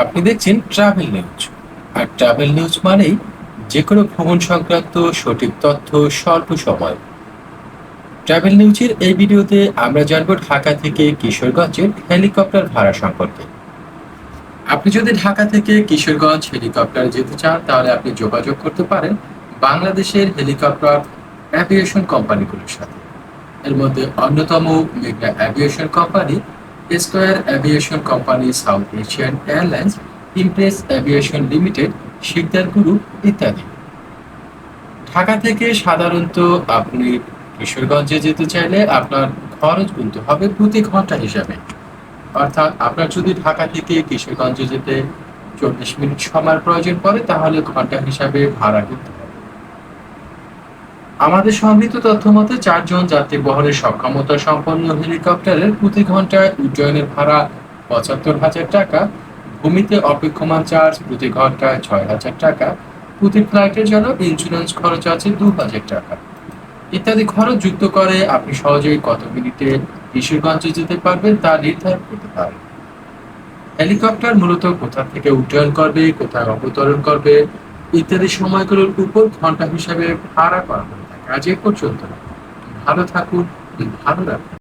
আপনি দেখছেন travel news আর ট্রাভেল নিউজ মানেই যে কোনো ভ্রমণ সংক্রান্ত সঠিক তথ্য স্বল্প সময়। ট্রাভেল নিউজের এই ভিডিওতে আমরা জানব ঢাকা থেকে কিশোরগঞ্জের হেলিকপ্টার ভাড়া সম্পর্কে। আপনি যদি ঢাকা থেকে কিশোরগঞ্জ হেলিকপ্টার যেতে চান, তাহলে আপনি যোগাযোগ করতে পারেন বাংলাদেশের হেলিকপ্টার অ্যাভিয়েশন কোম্পানিগুলোর সাথে। এর মধ্যে অন্যতম mega aviation company Square aviation company South Asian airlines Impress aviation limited Sikder group ইত্যাদি। ঢাকা থেকে সাধারণত আপনি কিশোরগঞ্জে যেতে চাইলে আপনার খরচ গুনতে হবে প্রতি ঘণ্টা হিসাবে। অর্থাৎ আপনার যদি ঢাকা থেকে কিশোরগঞ্জে যেতে চল্লিশ মিনিট সময়ের প্রয়োজন পড়ে, তাহলে ঘণ্টা হিসাবে ভাড়া হবে আমাদের সংগৃহীত তথ্য মতে চারজন যাত্রী বহরের সক্ষমতা সম্পন্ন হেলিকপ্টারের প্রতি ঘন্টায় উড্ডয়নের ভাড়া পঁচাত্তর হাজার টাকা, ভূমিতে অপেক্ষমান চার্জ প্রতি ঘন্টায় ছয় হাজার টাকা, প্রতি ফ্লাইটের জন্য ইন্স্যুরেন্স খরচ আছে দু হাজার টাকা। ইত্যাদি খরচ যুক্ত করে আপনি সহজেই কত মিনিটে কিশোরগঞ্জে যেতে পারবেন তা নির্ধারণ করতে পারেন। হেলিকপ্টার মূলত কোথা থেকে উড্ডয়ন করবে, কোথায় অবতরণ করবে, ইত্যাদি সময়গুলোর উপর ঘণ্টা হিসাবে ভাড়া করা থাকে আজ এ পর্যন্ত। ভালো থাকুন ভালো রাখুন।